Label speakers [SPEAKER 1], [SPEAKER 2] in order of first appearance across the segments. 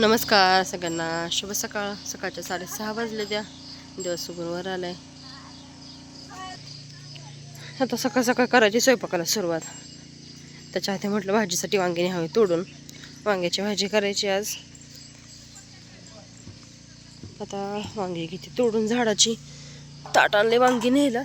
[SPEAKER 1] नमस्कार सगळ्यांना. शुभ सकाळ. सकाळच्या साडेसहा वाजले द्या. दिवस उघडवर आलाय. आता सकाळ सकाळ करायची स्वयंपाकाला सुरुवात. त्याच्या आधी म्हटलं भाजीसाठी वांगे हवे तोडून. वांग्याची भाजी करायची आज. आता वांगी किती तोडून झाडाची. ताट आणले वांगी न्यायला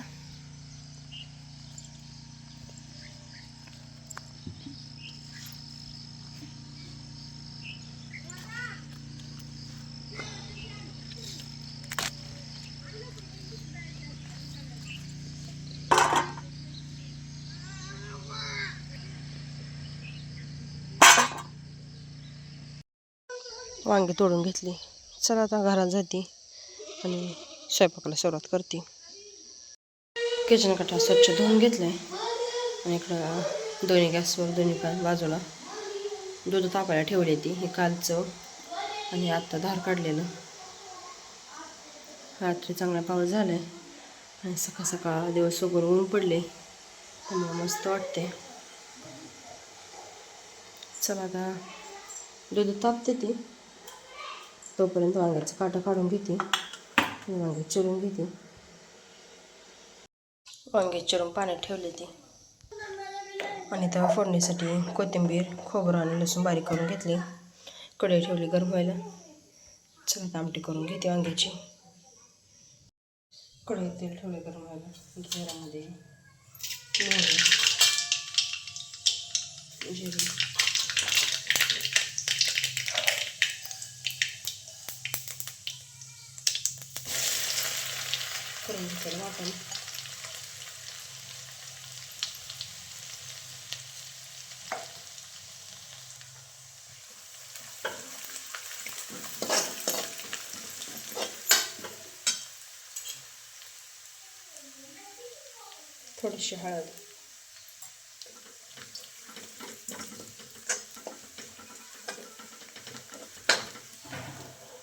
[SPEAKER 1] वांगी तोडून घेतली. चला आता घरात जाते आणि स्वयंपाकाला सुरुवात करते. किचन कटा स्वच्छ धुवून घेतलाय. आणि इकडं दोन्ही गॅसवर दोन्ही पॅन बाजूला दूध तापायला ठेवली ती. हे कालचं आणि आत्ता धार काढलेलं. रात्री चांगला पाऊस झालाय आणि सकाळ सकाळ दिवस वगैरे ऊन पडले. त्यामुळे मस्त वाटते चला आता दूध तापते ती. तोपर्यंत वांग्याचं काटा काढून घेते. वांगे चिरून घेते. वांगे चिरून पाण्यात ठेवले ती. आणि तेव्हा फोडणीसाठी कोथिंबीर खोबरं आणि लसूण बारीक करून घेतली. कढई ठेवली गरम व्हायला. चला आमटी करून घेते वांग्याची. कढईत तेल ठेवले गरम व्हायला. घरामध्ये जिरे. करून घेतलं आपण थोडीशी हळद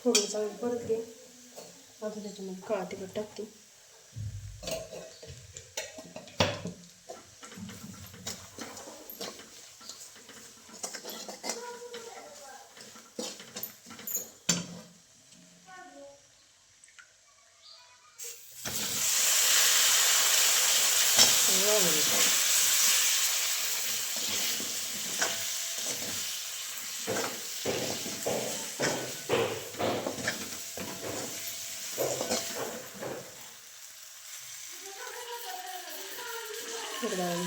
[SPEAKER 1] थोडी चांगली परतली आता त्याच्यामध्ये काळा तिखट टाकते एकदा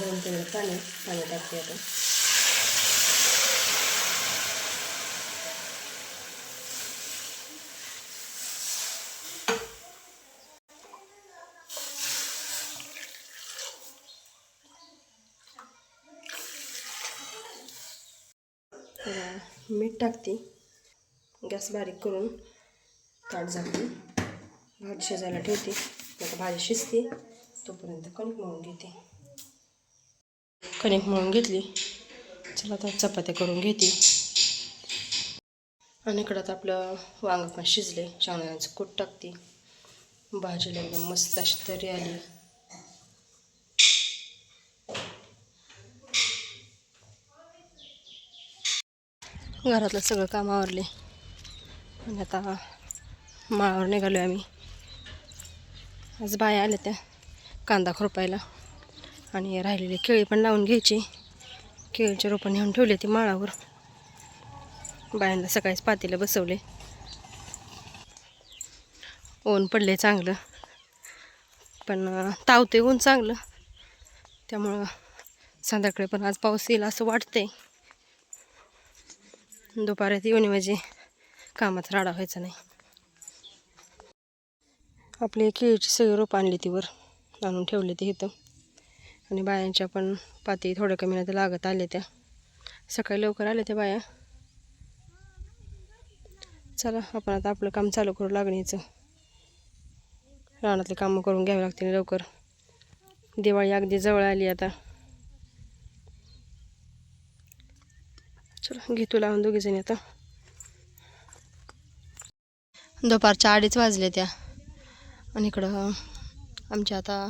[SPEAKER 1] दोन तीन पाणी पाणी टाकते आता जरा मीठ टाकते. गॅस बारीक करून ताट झाकते भाजी शिजायला ठेवते. आता भाजी शिजते. तोपर्यंत कणिक मळून घेते. कणिक मळून घेतली. चला आता चपात्या करून घेते. आणि इकडं आता आपलं वांग पण शिजले. शेंगदाण्याचं कूट टाकते. भाजीला एकदम मस्त अशी तरी आली. घरातलं सगळं काम आवरले. आणि आता माळावर निघालो आम्ही. आज बाया आल्या त्या कांदा खुरपायला. आणि राहिलेली केळी पण लावून घ्यायची. केळीचे रोपं नेऊन ठेवले ती माळावर. बायांना सकाळीच पातीला बसवले. ऊन पडले चांगलं. पण तावते ऊन चांगलं. त्यामुळं संध्याकाळी पण आज पाऊस येईल असं वाटतंय. दुपारात येऊन म्हणजे कामात राडा व्हायचा नाही. आपली केळीची सगळी रोपं आणली ती वर. आणून ठेवले ते इथं. आणि बायांच्या पण पाती थोड्या कमी नाही लागत आल्या त्या. सकाळी लवकर आल्या त्या बाया. चला आपण आता आपलं काम चालू करू लागणीचं. रानातले कामं करून घ्यावी लागतील लवकर. दिवाळी अगदी जवळ आली आता. चला घेतो लावून दोघीजणी आता. दुपारच्या अडीच वाजले त्या. आणि इकडं आमच्या आता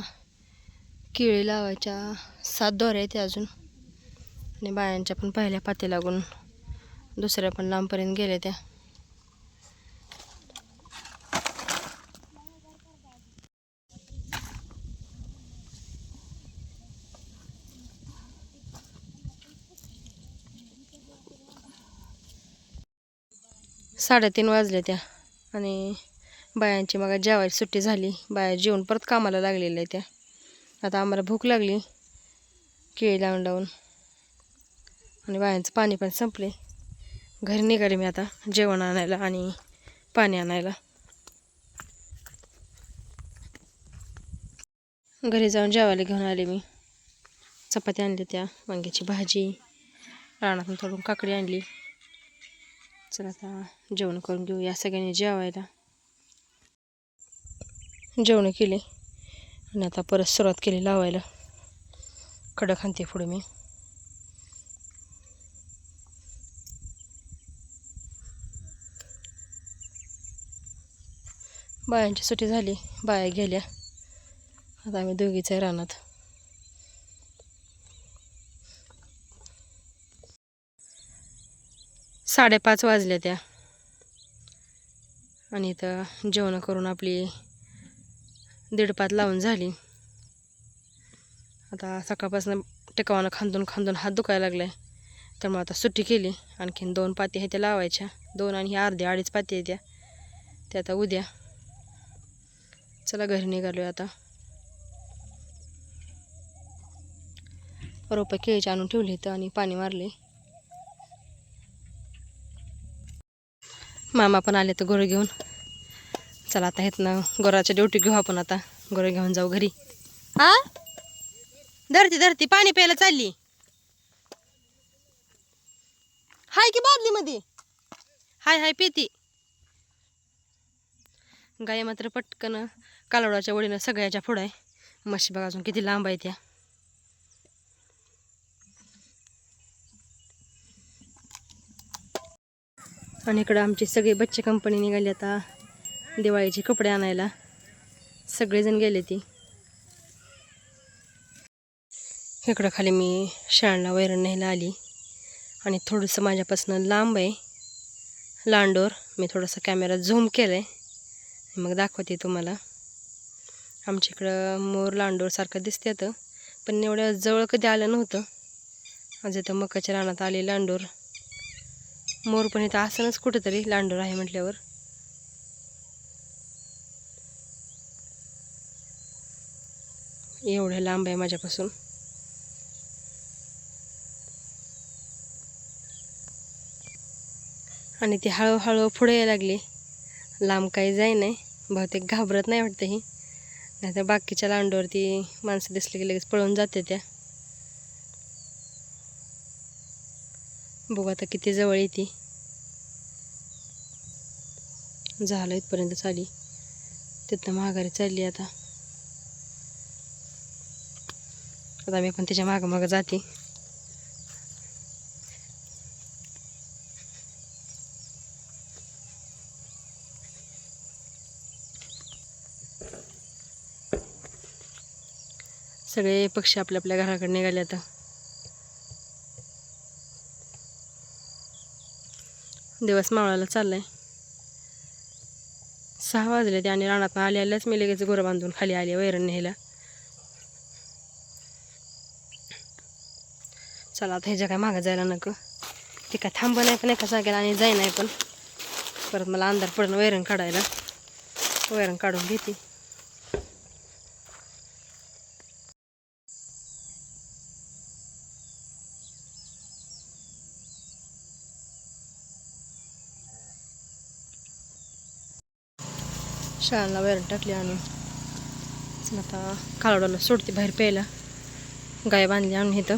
[SPEAKER 1] केळी लावायच्या सात दोऱ्या आहेत अजून. आणि बायांच्या पण पहिल्या पाती लागून दुसऱ्या पण लांबपर्यंत गेल्या त्या. साडेतीन वाजले त्या. आणि बायांची मग जेवायची सुट्टी झाली. बाया जेवून परत कामाला लागलेल्या त्या. आता आम्हाला भूक लागली. केळी लावून लावून. आणि बायांचं पाणी पण संपले. घरी निघाले मी आता जेवण आणायला आणि पाणी आणायला. घरी जाऊन जेवायला घेऊन आले मी. चपाती आणली त्या. वांग्याची भाजी. रानातून थोडून काकडी आणली. चला आता जेवण करून घेऊ या सगळ्यांनी जेवायला. जेवण केले आणि आता परत सुरुवात केली लावायला. कडक आणते पुढे मी. बायांची सुट्टी झाली बाया गेल्या. आता आम्ही दोघीच आहे रानात. साडेपाच वाजल्या त्या. आणि इथं जेवण करून आपली दीडपात लावून झाली. आता सकाळपासून टेकावानं खांदून खांदून हात दुखायला लागलाय. त्यामुळे आता सुट्टी केली. आणखीन दोन पाती आहे त्या लावायच्या. दोन आणि ह्या अर्ध्या अडीच पाती आहेत त्या. त्या आता उद्या. चला घरी निघालो आता. रोपं केळीची आणून ठेवली इथं आणि पाणी मारले मामा पण आले तर गोरं घेऊन. चला आता इथनं गोराच्या ड्युटी घेऊ आपण आता. गोरं घेऊन जाऊ घरी. हा? धरती धरती पाणी प्यायला चालली. हाय की बादली मध्ये हाय हाय पिती. गाय मात्र पटकन कालवडाच्या वडीनं सगळ्याच्या पुढं आहे. म्हशी बघा अजून किती लांब आहे त्या आणि इकडं आमचे सगळे बच्चे कंपनी निघाली आता दिवाळीचे कपडे आणायला. सगळेजण गेले ती. इकडं खाली मी शाळांना वैरण न्यायला आली. आणि थोडंसं माझ्यापासून लांब आहे. लांडोर मी थोडासा कॅमेरा झूम केला आहे मग दाखवते तुम्हाला. आमच्या इकडं मोर लांडोरसारखं दिसते तर पण एवढ्या जवळ कधी आलं नव्हतं. आज इथं मकाच्या रानात आले लांडोर. मोर पण इथं असनच कुठंतरी लांडोर आहे म्हटल्यावर. एवढ्या लांब आहे माझ्यापासून. आणि ती हळूहळू पुढे यायला लागली. लांब काही जाई नाही. बहुतेक घाबरत नाही वाटतं ही. नाहीतर बाकीच्या लांडोवरती माणसं दिसली की लगेच पळून जाते त्या. बघू आता किती जवळ येते झालं इथपर्यंत चाली. तिथनं माघारी चालली आता. आता मी पण त्याच्या मागं मागं जाते. सगळे पक्षी आपल्या आपल्या घराकडे निघाले आता. दिवस मावळायला चाललाय. सहा वाजले ते आणि रानात आले आल्याच मी लगेच गोरं बांधून खाली आले वैरण न्यायला. चला आता ह्याच्या काय मागं जायला नको. ते काय थांब नाही पण एका जागेला आणि जाई नाही पण. परत मला अंधार पडणं वैरण काढायला. वैरण काढून घेते. शाळांना वैरण टाकली आणून. आता काळवडाला सोडते बाहेर प्यायला. गाय बांधली आणून इथं.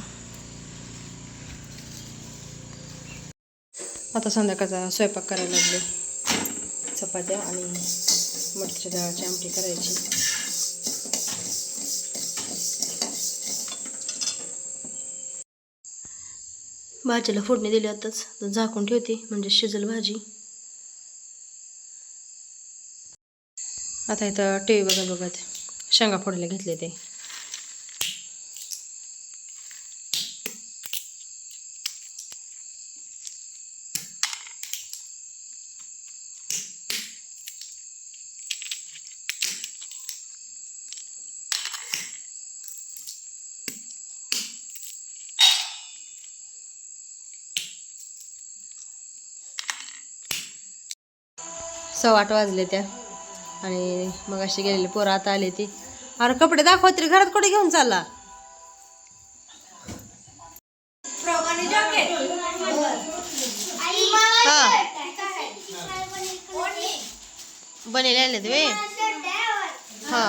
[SPEAKER 1] आता संध्याकाळचा स्वयंपाक करायला लागले चपात्या आणि मटकीच्या डाळाची आमटी करायची. भाजीला फोडणी दिली आताच. झाकून ठेवते म्हणजे शिजल भाजी. आता इथं टी व्ही बघत बघत शेंगा फोडले घेतले ते.
[SPEAKER 2] सव्वा आठ वाजले त्या. आणि मग अशी गेलेली पोरं आता आली ती. अरे कपडे दाखव तरी घरात कुठे घेऊन चालला? हा. बनेल आले वे हा.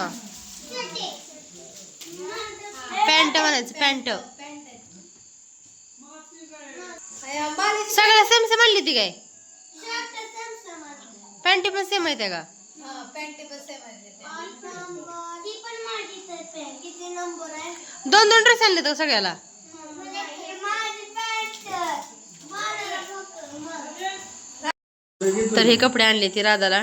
[SPEAKER 2] पॅन्ट म्हणायचं पॅन्ट. सगळ्या सेम सेम आणली ती काय? पॅन्टी पण सेम आहे त्या का? दोन दोन ड्रेस आणले तर सगळ्याला. तर हे कपडे आणले ती राधाला.